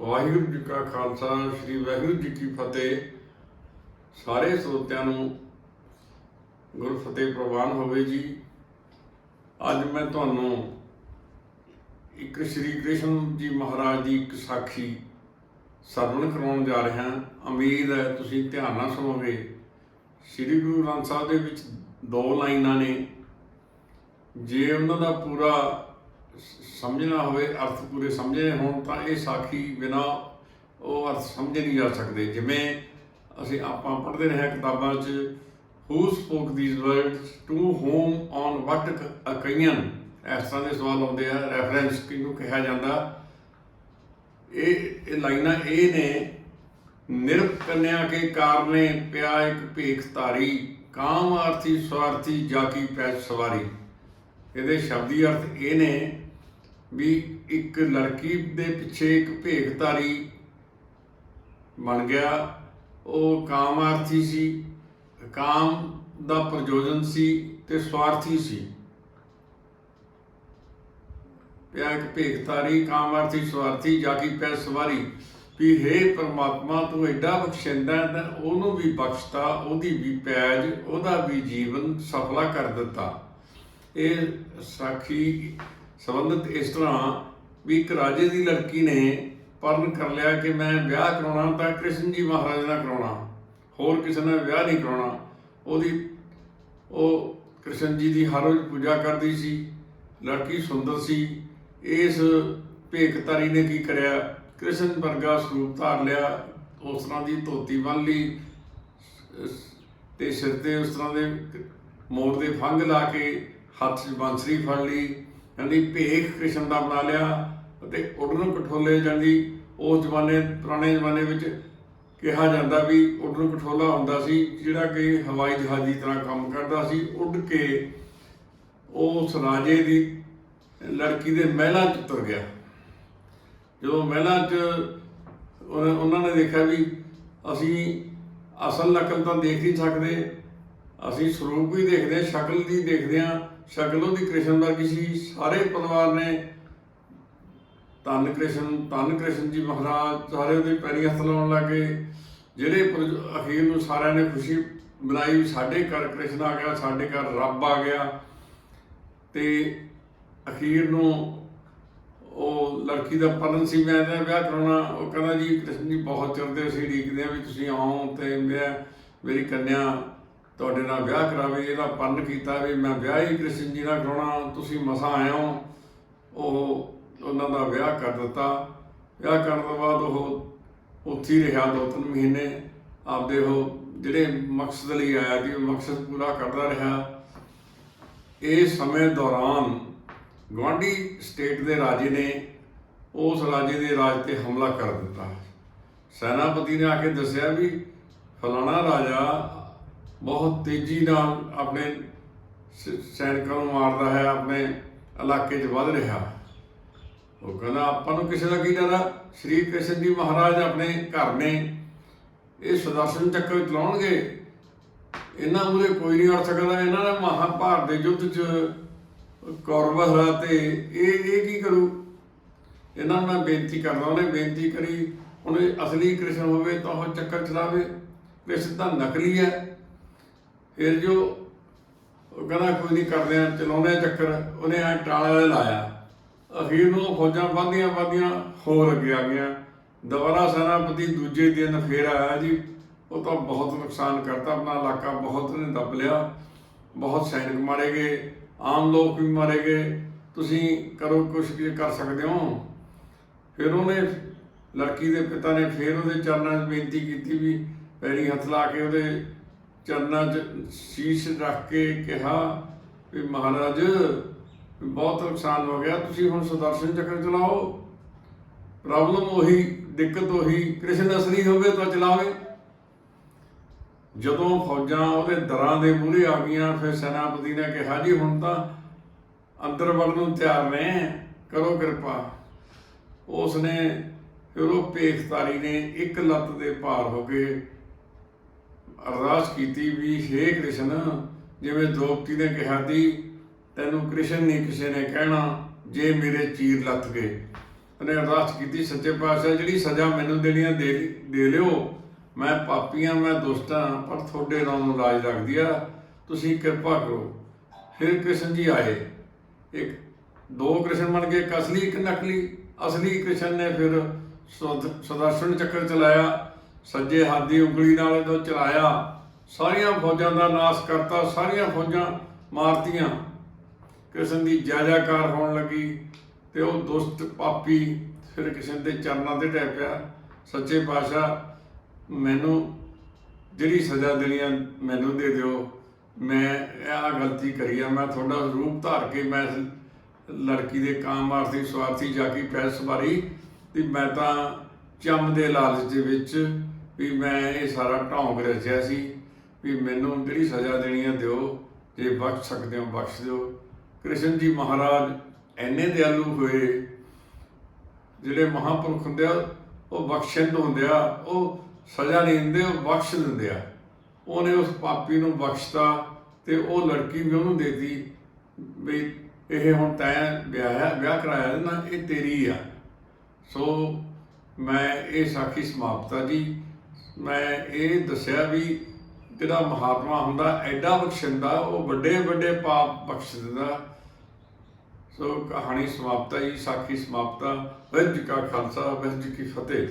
ਵਾਹਿਗੁਰੂ ਜੀ ਕਾ ਖਾਲਸਾ, ਸ੍ਰੀ ਵਾਹਿਗੁਰੂ ਜੀ ਕੀ ਫਤਿਹ। ਸਾਰੇ ਸਰੋਤਿਆਂ ਨੂੰ ਗੁਰ ਫਤਿਹ ਪ੍ਰਵਾਨ ਹੋਵੇ ਜੀ। ਅੱਜ ਮੈਂ ਤੁਹਾਨੂੰ ਇੱਕ ਸ੍ਰੀ ਕ੍ਰਿਸ਼ਨ ਜੀ ਮਹਾਰਾਜ ਦੀ ਇੱਕ ਸਾਖੀ ਸਰਵਣ ਕਰਾਉਣ ਜਾ ਰਿਹਾ ਹਾਂ। ਉਮੀਦ ਹੈ ਤੁਸੀਂ ਧਿਆਨ ਨਾਲ ਸੁਣੋਗੇ। ਸ੍ਰੀ ਗੁਰੂ ਗ੍ਰੰਥ ਸਾਹਿਬ ਦੇ ਵਿੱਚ ਦੋ ਲਾਈਨਾਂ ਨੇ। ਜੇ ਉਹਨਾਂ ਦਾ ਪੂਰਾ ਸਮਝਣਾ ਹੋਵੇ, ਅਰਥ ਪੂਰੇ ਸਮਝੇ ਹੋਣ, ਤਾਂ ਇਹ ਸਾਖੀ ਬਿਨਾ ਉਹ ਅਰਥ ਸਮਝੇ ਨਹੀਂ ਜਾ ਸਕਦੇ। ਜਿਵੇਂ ਅਸੀਂ ਆਪਾਂ ਪੜ੍ਹਦੇ ਰਹੇ ਹਾਂ ਕਿਤਾਬਾਂ 'ਚ who spoke these words to whom on what occasion ਇਸ ਤਰ੍ਹਾਂ ਦੇ ਸਵਾਲ ਆਉਂਦੇ ਆ ਰੈਫਰੈਂਸ ਕਿਹਨੂੰ ਕਿਹਾ ਜਾਂਦਾ। ਇਹ ਇਹ ਲਾਈਨਾਂ ਇਹ ਨੇ ਨਿਰਭ ਕੰਨਿਆ ਕੇ ਕਾਰਨੇ ਪਿਆ ਇੱਕ ਭੇਖ ਧਾਰੀ, ਕਾਮ ਆਰਥੀ ਸਵਾਰਥੀ ਜਾਕੀ ਪੈ ਸਵਾਰੀ। ਇਹਦੇ ਸ਼ਬਦੀ ਅਰਥ ਇਹ ਨੇ ਵੀ ਇੱਕ ਲੜਕੀ ਦੇ ਪਿੱਛੇ ਇੱਕ ਭੇਖਧਾਰੀ ਬਣ ਗਿਆ। ਉਹ ਕਾਮਾਰਥੀ ਸੀ, ਕਾਮ ਦਾ ਪ੍ਰਯੋਜਨ ਸੀ ਤੇ ਸਵਾਰਥੀ ਸੀ। ਪਿਆ ਇੱਕ ਭੇਖਧਾਰੀ, ਕਾਮਾਰਥੀ, ਸਵਾਰਥੀ ਜਾ ਕੇ ਪੈ ਸਵਾਰੀ ਵੀ ਹੇ ਪ੍ਰਮਾਤਮਾ, ਤੂੰ ਐਡਾ ਬਖਸ਼ਿੰਦਾ ਤਾਂ ਉਹਨੂੰ ਵੀ ਬਖਸ਼ਤਾ, ਉਹਦੀ ਵੀ ਪੈਜ, ਉਹਦਾ ਵੀ ਜੀਵਨ ਸਫਲਾ ਕਰ ਦਿੱਤਾ। ਇਹ ਸਾਖੀ ਸੰਬੰਧਿਤ ਇਸ ਤਰ੍ਹਾਂ ਵੀ ਇੱਕ ਰਾਜੇ ਦੀ ਲੜਕੀ ਨੇ ਪਰਨ ਕਰ ਲਿਆ ਕਿ ਮੈਂ ਵਿਆਹ ਕਰਾਉਣਾ ਤਾਂ ਕ੍ਰਿਸ਼ਨ ਜੀ ਮਹਾਰਾਜ ਨਾਲ ਕਰਾਉਣਾ। ਹੋਰ ਕਿਸੇ ਨਾਲ ਵਿਆਹ ਨਹੀਂ ਕਰਾਉਣਾ। ਉਹਦੀ, ਉਹ ਕ੍ਰਿਸ਼ਨ ਜੀ ਦੀ ਹਰ ਰੋਜ਼ ਪੂਜਾ ਕਰਦੀ ਸੀ, ਲੜਕੀ ਸੁੰਦਰ ਸੀ। ਇਸ ਭੇਖਤਾਰੀ ਨੇ ਕੀ ਕਰਿਆ? ਕ੍ਰਿਸ਼ਨ ਵਰਗਾ ਸਰੂਪ ਧਾਰ ਲਿਆ। ਉਸ ਤਰ੍ਹਾਂ ਦੀ ਧੋਤੀ ਬੰਨ ਲਈ। ਤੇ ਸਿਰ ਤੇ ਉਸ ਤਰ੍ਹਾਂ ਦੇ ਮੋਰ ਦੇ ਫੰਗ ਲਾ ਕੇ ਹੱਥ 'ਚ ਬਾਂਸਰੀ ਫੜ ਲਈ। ਕਹਿੰਦੀ ਭੇਖ ਕ੍ਰਿਸ਼ਨ ਦਾ ਬਣਾ ਲਿਆ ਅਤੇ ਉਡਨ ਕਠੋਲੇ ਜਾਂਦੀ ਉਸ ਜ਼ਮਾਨੇ, ਪੁਰਾਣੇ ਜ਼ਮਾਨੇ ਵਿੱਚ ਕਿਹਾ ਜਾਂਦਾ ਵੀ ਉਡਨ ਕਠੋਲਾ ਹੁੰਦਾ ਸੀ, ਜਿਹੜਾ ਕਿ ਹਵਾਈ ਜਹਾਜ਼ ਦੀ ਤਰ੍ਹਾਂ ਕੰਮ ਕਰਦਾ ਸੀ, ਉੱਡ ਕੇ ਉਸ ਰਾਜੇ ਦੀ ਲੜਕੀ ਦੇ ਮਹਿਲਾਂ 'ਚ ਉਤਰ ਗਿਆ। ਜਦੋਂ ਮਹਿਲਾਂ 'ਚ ਉਹਨਾਂ ਨੇ ਦੇਖਿਆ ਵੀ ਅਸੀਂ ਅਸਲ ਨਕਲ ਤਾਂ ਦੇਖ ਨਹੀਂ ਸਕਦੇ, ਅਸੀਂ ਸਰੂਪ ਵੀ ਦੇਖਦੇ ਹਾਂ, ਸ਼ਕਲ ਦੀ ਦੇਖਦੇ ਹਾਂ ਸ਼ਕਲ ਉਹਦੀ ਕ੍ਰਿਸ਼ਨ ਵਰਗੀ ਸੀ? ਸਾਰੇ ਪਰਿਵਾਰ ਨੇ ਧੰਨ ਕ੍ਰਿਸ਼ਨ ਧੰਨ ਕ੍ਰਿਸ਼ਨ ਜੀ ਮਹਾਰਾਜ ਸਾਰੇ ਉਹਦੇ ਪੈਰੀ ਹੱਥ ਲਾਉਣ ਲੱਗੇ। ਜਿਹੜੇ ਅਖੀਰ ਨੂੰ ਸਾਰਿਆਂ ਨੇ ਖੁਸ਼ੀ ਮਨਾਈ ਵੀ ਸਾਡੇ ਘਰ ਕ੍ਰਿਸ਼ਨ ਆ ਗਿਆ, ਸਾਡੇ ਘਰ ਰੱਬ ਆ ਗਿਆ। ਤੇ ਅਖੀਰ ਨੂੰ ਉਹ ਲੜਕੀ ਦਾ ਪਰਨ ਸੀ, ਮੈਂ ਇਹਦਾ ਵਿਆਹ ਕਰਾਉਣਾ, ਉਹ ਕਹਿੰਦਾ ਜੀ ਕ੍ਰਿਸ਼ਨ ਜੀ ਬਹੁਤ ਚਿਰਦੇ ਸੀ ਅਸੀਂ ਉਡੀਕਦੇ ਆ ਵੀ ਤੁਸੀਂ ਆਓ ਤੇ ਮੈਂ, ਮੇਰੀ ਕੰਨਿਆ ਤੁਹਾਡੇ ਨਾਲ ਵਿਆਹ ਕਰਾਵੇ, ਇਹਦਾ ਪਰਨ ਕੀਤਾ ਵੀ ਮੈਂ ਵਿਆਹ ਹੀ ਕ੍ਰਿਸ਼ਨ ਜੀ ਨਾਲ ਕਰਾਉਣਾ, ਤੁਸੀਂ ਮਸਾਂ ਆਏ ਹੋ। ਉਹ ਉਹਨਾਂ ਦਾ ਵਿਆਹ ਕਰ ਦਿੱਤਾ। ਵਿਆਹ ਕਰਨ ਤੋਂ ਬਾਅਦ ਉਹ ਉੱਥੇ ਹੀ ਰਿਹਾ ਦੋ ਤਿੰਨ ਮਹੀਨੇ। ਆਪਦੇ ਉਹ ਜਿਹੜੇ ਮਕਸਦ ਲਈ ਆਇਆ ਸੀ, ਉਹ ਮਕਸਦ ਪੂਰਾ ਕਰਦਾ ਰਿਹਾ। ਇਹ ਸਮੇਂ ਦੌਰਾਨ ਗਵਾਂਢੀ ਸਟੇਟ ਦੇ ਰਾਜੇ ਨੇ ਉਸ ਰਾਜੇ ਦੇ ਰਾਜ ਤੇ ਹਮਲਾ ਕਰ ਦਿੱਤਾ। ਸੈਨਾਪਤੀ ਨੇ ਆ ਕੇ ਦੱਸਿਆ ਵੀ ਫਲਾਣਾ ਰਾਜਾ ਬਹੁਤ ਤੇਜ਼ੀ ਨਾਲ ਆਪਣੇ ਸੈਨਿਕਾਂ ਨੂੰ ਮਾਰਦਾ ਹੈ, ਆਪਣੇ ਇਲਾਕੇ 'ਚ ਵੱਧ ਰਿਹਾ। ਉਹ ਕਹਿੰਦਾ, ਆਪਾਂ ਨੂੰ ਕਿਸੇ ਦਾ ਕੀ ਡਰ ਆ? ਸ਼੍ਰੀ ਕ੍ਰਿਸ਼ਨ ਜੀ ਮਹਾਰਾਜ ਆਪਣੇ ਘਰ ਨੇ। ਇਹ ਸੁਦਰਸ਼ਨ ਚੱਕਰ ਚਲਾਉਣਗੇ ਇਹਨਾਂ ਮੂਰੇ ਕੋਈ ਨਹੀਂ ਅੜ ਸਕਦਾ। ਇਹਨਾਂ ਨੇ ਮਹਾਭਾਰਤ ਦੇ ਯੁੱਧ 'ਚ ਕੌਰਵ ਹਰਾ ਤੇ ਇਹ ਇਹ ਕੀ ਕਰੂ? ਇਹਨਾਂ ਨੂੰ ਮੈਂ ਬੇਨਤੀ ਕਰਦਾ, ਉਹਨੇ ਬੇਨਤੀ ਕਰੀ ਉਹਨੇ ਅਸਲੀ ਕ੍ਰਿਸ਼ਨ ਹੋਵੇ ਤਾਂ ਉਹ ਚੱਕਰ ਚਲਾਵੇ ਕ੍ਰਿਸ਼ਨ ਤਾਂ ਨਕਲੀ ਹੈ। ਫਿਰ ਜੋ ਉਹ ਕਹਿੰਦਾ ਕੋਈ ਨਹੀਂ ਕਰਦੇ ਆ ਚਲਾਉਂਦੇ ਚੱਕਰ, ਉਹਨੇ ਆ ਟਾਲਾ ਲਾਇਆ। ਅਖੀਰ ਨੂੰ ਫੌਜਾਂ ਵਧਦੀਆਂ ਵੱਧਦੀਆਂ ਹੋਰ ਅੱਗੇ ਆ ਗਈਆਂ। ਦੁਬਾਰਾ ਸੈਨਾਪਤੀ ਦੂਜੇ ਦਿਨ ਫੇਰ ਆਇਆ ਜੀ। ਉਹ ਤਾਂ ਬਹੁਤ ਨੁਕਸਾਨ ਕਰਤਾ, ਆਪਣਾ ਇਲਾਕਾ ਬਹੁਤ ਨੇ ਦੱਬ ਲਿਆ। ਬਹੁਤ ਸੈਨਿਕ ਮਾਰੇ ਗਏ, ਆਮ ਲੋਕ ਵੀ ਮਾਰੇ ਗਏ। ਤੁਸੀਂ ਕਰੋ ਕੁਛ ਕੀ ਕਰ ਸਕਦੇ ਹੋ। ਫਿਰ ਉਹਨੇ ਲੜਕੀ ਦੇ ਪਿਤਾ ਨੇ ਫਿਰ ਉਹਦੇ ਚਰਨਾਂ 'ਚ ਬੇਨਤੀ ਕੀਤੀ ਵੀ ਪੈਰੀ ਹੱਥ ਲਾ ਕੇ ਉਹਦੇ ਚਰਨਾਂ 'ਚ ਸ਼ੀਸ਼ ਰੱਖ ਕੇ ਕਿਹਾ ਵੀ ਮਹਾਰਾਜ, ਬਹੁਤ ਨੁਕਸਾਨ ਹੋ ਗਿਆ, ਤੁਸੀਂ ਹੁਣ ਸੁਦਰਸ਼ਨ ਚੱਕਰ ਚਲਾਓ। ਪ੍ਰੋਬਲਮ ਉਹੀ, ਦਿੱਕਤ ਉਹੀ, ਕ੍ਰਿਸ਼ਨ ਅਸਲੀ ਹੋਵੇ ਤਾਂ ਚਲਾਵੇ। ਜਦੋਂ ਫੌਜਾਂ ਉਹਦੇ ਦਰਾਂ ਦੇ ਮੂਹਰੇ ਆ ਗਈਆਂ, ਫਿਰ ਸੈਨਾਪਤੀ ਨੇ ਕਿਹਾ, ਜੀ, ਹੁਣ ਤਾਂ ਅੰਦਰ ਵੜਨ ਨੂੰ ਤਿਆਰ ਨੇ, ਕਰੋ ਕਿਰਪਾ। ਉਸ ਨੇ ਫਿਰ ਉਹ ਭੇਖਤਾਰੀ ਨੇ ਇੱਕ ਲੱਤ ਦੇ ਭਾਰ ਹੋ ਕੇ ਅਰਦਾਸ ਕੀਤੀ ਵੀ, ਹੇ ਕ੍ਰਿਸ਼ਨ, ਜਿਵੇਂ ਦ੍ਰੋਪਦੀ ਨੇ ਕਿਹਾ ਸੀ, ਤੈਨੂੰ ਕ੍ਰਿਸ਼ਨ ਨਹੀਂ ਕਿਸੇ ਨੇ ਕਹਿਣਾ ਜੇ ਮੇਰੇ ਚੀਰ ਲੱਥ ਗਏ। ਉਹਨੇ ਅਰਦਾਸ ਕੀਤੀ, ਸੱਚੇ ਪਾਤਸ਼ਾਹ, ਜਿਹੜੀ ਸਜ਼ਾ ਮੈਨੂੰ ਦੇਣੀ ਆ ਦੇ ਦੇ ਲਿਓ, ਮੈਂ ਪਾਪੀਆਂ, ਮੈਂ ਦੁਸ਼ਟਾਂ, ਪਰ ਤੁਹਾਡੇ ਨਾਮ ਨੂੰ ਲਾਜ ਰੱਖਦੀ ਆ, ਤੁਸੀਂ ਕਿਰਪਾ ਕਰੋ। ਫਿਰ ਕ੍ਰਿਸ਼ਨ ਜੀ ਆਏ। ਇੱਕ, ਦੋ ਕ੍ਰਿਸ਼ਨ ਬਣ ਗਏ, ਇੱਕ ਅਸਲੀ, ਇੱਕ ਨਕਲੀ। ਅਸਲੀ ਕ੍ਰਿਸ਼ਨ ਨੇ ਫਿਰ ਸੁਦ- ਸੁਦਰਸ਼ਨ ਚੱਕਰ ਚਲਾਇਆ। ਸੱਜੇ ਹੱਥ ਦੀ ਉਂਗਲੀ ਨਾਲ ਜਦੋਂ ਚਲਾਇਆ। ਸਾਰੀਆਂ ਫੌਜਾਂ ਦਾ ਨਾਸ਼ ਕਰਤਾ, ਸਾਰੀਆਂ ਫੌਜਾਂ ਮਾਰਤੀਆਂ। ਕ੍ਰਿਸ਼ਨ ਦੀ ਜਾਜਾਕਾਰ ਹੋਣ ਲੱਗੀ ਤੇ ਉਹ ਦੁਸ਼ਟ ਪਾਪੀ ਫਿਰ ਕਿਸੇ ਦੇ ਚਰਨਾਂ ਤੇ ਢਹਿ ਪਿਆ। ਸੱਚੇ ਪਾਤਸ਼ਾਹ, ਮੈਨੂੰ ਜਿਹੜੀ ਸਜ਼ਾ ਦੇਣੀ ਆ, ਮੈਨੂੰ ਦੇ ਦਿਓ। ਮੈਂ ਇਹ ਗਲਤੀ ਕਰੀ ਆ, ਮੈਂ ਤੁਹਾਡਾ ਰੂਪ ਧਾਰ ਕੇ ਮੈਂ ਲੜਕੀ ਦੇ ਕਾਮ ਆਰਥੀ ਸਵਾਰਥੀ ਜਾ ਕੇ ਪੈਸ ਵਾਰੀ ਤੇ ਮੈਂ ਤਾਂ ਚੰਮ ਦੇ ਲਾਲਚ ਦੇ ਵਿੱਚ ਵੀ ਮੈਂ ਇਹ ਸਾਰਾ ਢੌਂਗ ਰਚਿਆ ਸੀ ਵੀ ਮੈਨੂੰ ਜਿਹੜੀ ਸਜ਼ਾ ਦੇਣੀ ਆ ਦਿਓ, ਜੇ ਬਖਸ਼ ਸਕਦੇ ਹੋ, ਬਖਸ਼ ਦਿਓ। ਕ੍ਰਿਸ਼ਨ ਜੀ ਮਹਾਰਾਜ ਐਨੇ ਦਿਆਲੂ ਹੋਏ, ਜਿਹੜੇ ਮਹਾਪੁਰਖ ਹੁੰਦੇ ਆ, ਉਹ ਬਖਸ਼ਿੰਦ ਹੁੰਦੇ ਆ, ਉਹ ਸਜ਼ਾ ਨਹੀਂ ਦਿੰਦੇ, ਉਹ ਬਖਸ਼ ਦਿੰਦੇ ਆ। ਉਹਨੇ ਉਸ ਪਾਪੀ ਨੂੰ ਬਖਸ਼ਤਾ ਤੇ ਉਹ ਲੜਕੀ ਵੀ ਉਹਨੂੰ ਦੇਤੀ ਵੀ ਇਹ ਹੁਣ ਤੈਂ ਵਿਆਹ ਵਿਆਹ ਕਰਾਇਆ ਨਾ, ਇਹ ਤੇਰੀ ਆ। ਸੋ ਮੈਂ ਇਹ ਸਾਖੀ ਸਮਾਪਤਾ ਜੀ। ਮੈਂ ਇਹ ਦੱਸਿਆ ਵੀ ਜਿਹੜਾ ਮਹਾਤਮਾ ਹੁੰਦਾ, ਐਡਾ ਬਖਸ਼ਿੰਦਾ, ਉਹ ਵੱਡੇ ਵੱਡੇ ਪਾਪ ਬਖਸ਼ ਦਿੰਦਾ। ਸੋ ਕਹਾਣੀ ਸਮਾਪਤਾ ਜੀ, ਸਾਖੀ ਸਮਾਪਤਾ ਵਾਹਿਗੁਰੂ ਕਾ ਖਾਲਸਾ, ਵਾਹਿਗੁਰੂ ਜੀ ਕੀ ਫਤਿਹ।